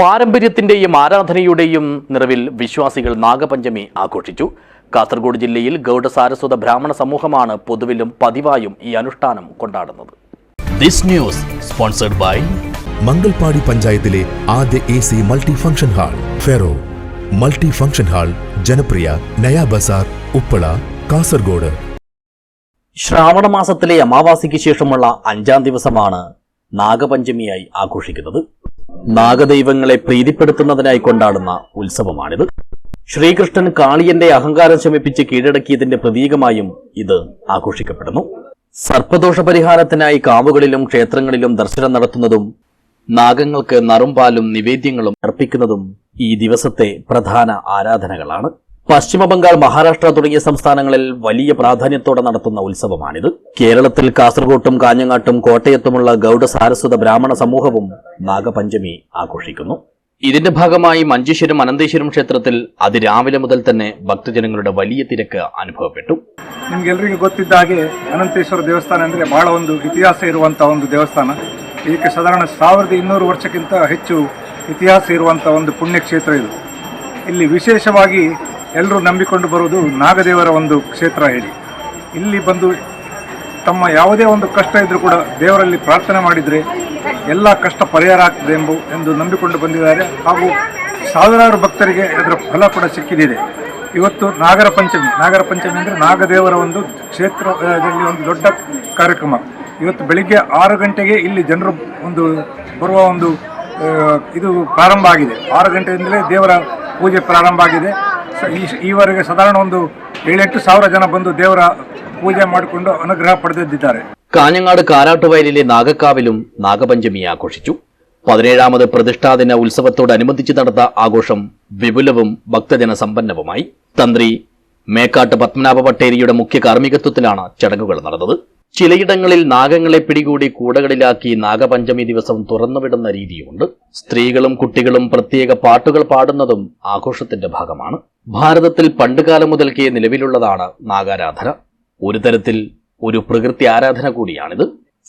പാരമ്പര്യത്തിന്റെയും ആരാധനയുടെയും നിറവിൽ വിശ്വാസികൾ നാഗപഞ്ചമി ആഘോഷിച്ചു. കാസർഗോഡ് ജില്ലയിൽ ഗൗഡ സാരസ്വത ബ്രാഹ്മണ സമൂഹമാണ് പൊതുവിലും പതിവായും ഈ അനുഷ്ഠാനം കൊണ്ടാടുന്നത്. This news sponsored by Mangalpady പഞ്ചായത്തിലെ ആദ്യ A C multi function hall ferro. Multi function hall ജനപ്രിയ നയാ ബസാർ ഉപ്പള കാസർഗോഡ്. ശ്രാവണ മാസത്തിലെ അമാവാസിക്ക് ശേഷമുള്ള അഞ്ചാം ദിവസമാണ് നാഗപഞ്ചമിയായി ആഘോഷിക്കുന്നത്. നാഗദൈവങ്ങളെ പ്രീതിപ്പെടുത്തുന്നതിനായി കൊണ്ടാടുന്ന ഉത്സവമാണിത്. ശ്രീകൃഷ്ണൻ കാളിയന്റെ അഹങ്കാരം ശമിപ്പിച്ച് കീഴടക്കിയതിന്റെ പ്രതീകമായും ഇത് ആഘോഷിക്കപ്പെടുന്നു. സർപ്പദോഷ പരിഹാരത്തിനായി കാവുകളിലും ക്ഷേത്രങ്ങളിലും ദർശനം നടത്തുന്നതും നാഗങ്ങൾക്ക് നറുംപാലും നിവേദ്യങ്ങളും അർപ്പിക്കുന്നതും ഈ ദിവസത്തെ പ്രധാന ആരാധനകളാണ്. പശ്ചിമ ബംഗാൾ മഹാരാഷ്ട്ര തുടങ്ങിയ സംസ്ഥാനങ്ങളിൽ വലിയ പ്രാധാന്യത്തോടെ നടത്തുന്ന ഉത്സവമാണിത് കേരളത്തിൽ കാസർഗോട്ടും കാഞ്ഞങ്ങാട്ടും കോട്ടയത്തുമുള്ള ഗൗഡ സാരസ്വത ബ്രാഹ്മണ സമൂഹവും നാഗപഞ്ചമി ആഘോഷിക്കുന്നു ഇതിന്റെ ഭാഗമായി മഞ്ചേശ്വരം അനന്തേശ്വരം ക്ഷേത്രത്തിൽ അതിരാവിലെ മുതൽ തന്നെ ഭക്തജനങ്ങളുടെ വലിയ തിരക്ക് അനുഭവപ്പെട്ടു ನಿಮ್ಗೆಲ್ರಿಗೂ ಗೊತ್ತಿದ್ದ ಹಾಗೆ ಅನಂತೇಶ್ವರ ದೇವಸ್ಥಾನ ಅಂದರೆ ಬಹಳ ಒಂದು ಇತಿಹಾಸ ಇರುವಂಥ ಒಂದು ದೇವಸ್ಥಾನ ಇದಕ್ಕೆ ಸಾಧಾರಣ ಸಾವಿರದ ಇನ್ನೂರು ವರ್ಷಕ್ಕಿಂತ ಹೆಚ್ಚು ಇತಿಹಾಸ ಇರುವಂಥ ಒಂದು ಪುಣ್ಯಕ್ಷೇತ್ರ ಇದು ಇಲ್ಲಿ ವಿಶೇಷವಾಗಿ ಎಲ್ಲರೂ ನಂಬಿಕೊಂಡು ಬರುವುದು ನಾಗದೇವರ ಒಂದು ಕ್ಷೇತ್ರ ಹೇಳಿ. ಇಲ್ಲಿ ಬಂದು ತಮ್ಮ ಯಾವುದೇ ಒಂದು ಕಷ್ಟ ಇದ್ದರೂ ಕೂಡ ದೇವರಲ್ಲಿ ಪ್ರಾರ್ಥನೆ ಮಾಡಿದರೆ ಎಲ್ಲ ಕಷ್ಟ ಪರಿಹಾರ ಆಗ್ತದೆ ಎಂಬು ಎಂದು ನಂಬಿಕೊಂಡು ಬಂದಿದ್ದಾರೆ. ಹಾಗೂ ಸಾವಿರಾರು ಭಕ್ತರಿಗೆ ಅದರ ಫಲ ಕೂಡ ಸಿಕ್ಕಿದೆ ಇವತ್ತು ನಾಗರ ಪಂಚಮಿ. ನಾಗರ ಪಂಚಮಿ ಅಂದರೆ ನಾಗದೇವರ ಒಂದು ಕ್ಷೇತ್ರದಲ್ಲಿ ಒಂದು ದೊಡ್ಡ ಕಾರ್ಯಕ್ರಮ. ಇವತ್ತು ಬೆಳಿಗ್ಗೆ ಆರು ಗಂಟೆಗೆ ಇಲ್ಲಿ ಜನರು ಒಂದು ಬರುವ ಒಂದು ಇದು ಪ್ರಾರಂಭ ಆಗಿದೆ. ಆರು ಗಂಟೆಯಿಂದಲೇ ದೇವರ ಪೂಜೆ ಪ್ರಾರಂಭ ಆಗಿದೆ. ಈವರೆಗೆ ಸಾಧಾರಣ ಒಂದು ಏಳೆಂಟು ಸಾವಿರ ಜನ ಬಂದು ದೇವರ ಪೂಜೆ ಮಾಡಿಕೊಂಡು ಅನುಗ್ರಹ ಪಡೆದಿದ್ದಾರೆ കാഞ്ഞങ്ങാട് കാരാട്ടുവയലിലെ നാഗക്കാവിലും നാഗപഞ്ചമി ആഘോഷിച്ചു പതിനേഴാമത് പ്രതിഷ്ഠാദിന ഉത്സവത്തോടനുബന്ധിച്ച് നടന്ന ആഘോഷം വിപുലവും ഭക്തജന സമ്പന്നവുമായി തന്ത്രി മേക്കാട്ട് പത്മനാഭ പട്ടേരിയുടെ മുഖ്യ കാർമ്മികത്വത്തിലാണ് ചടങ്ങുകൾ നടന്നത് ചിലയിടങ്ങളിൽ നാഗങ്ങളെ പിടികൂടി കൂടകളിലാക്കി നാഗപഞ്ചമി ദിവസം തുറന്നുവിടുന്ന രീതിയുമുണ്ട് സ്ത്രീകളും കുട്ടികളും പ്രത്യേക പാട്ടുകൾ പാടുന്നതും ആഘോഷത്തിന്റെ ഭാഗമാണ് ഭാരതത്തിൽ പണ്ടുകാലം മുതൽക്കേ നിലവിലുള്ളതാണ് നാഗാരാധന. ഒരു തരത്തിൽ ഒരു പ്രകൃതി ആരാധന കൂടിയാണിത്.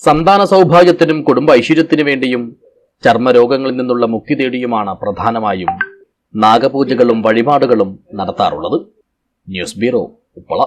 സന്താന സൗഭാഗ്യത്തിനും കുടുംബ ഐശ്വര്യത്തിനു വേണ്ടിയും ചർമ്മരോഗങ്ങളിൽ നിന്നുള്ള മുക്തി തേടിയുമാണ് പ്രധാനമായും നാഗപൂജകളും വഴിപാടുകളും നടത്താറുള്ളത്. News bureau Uppala.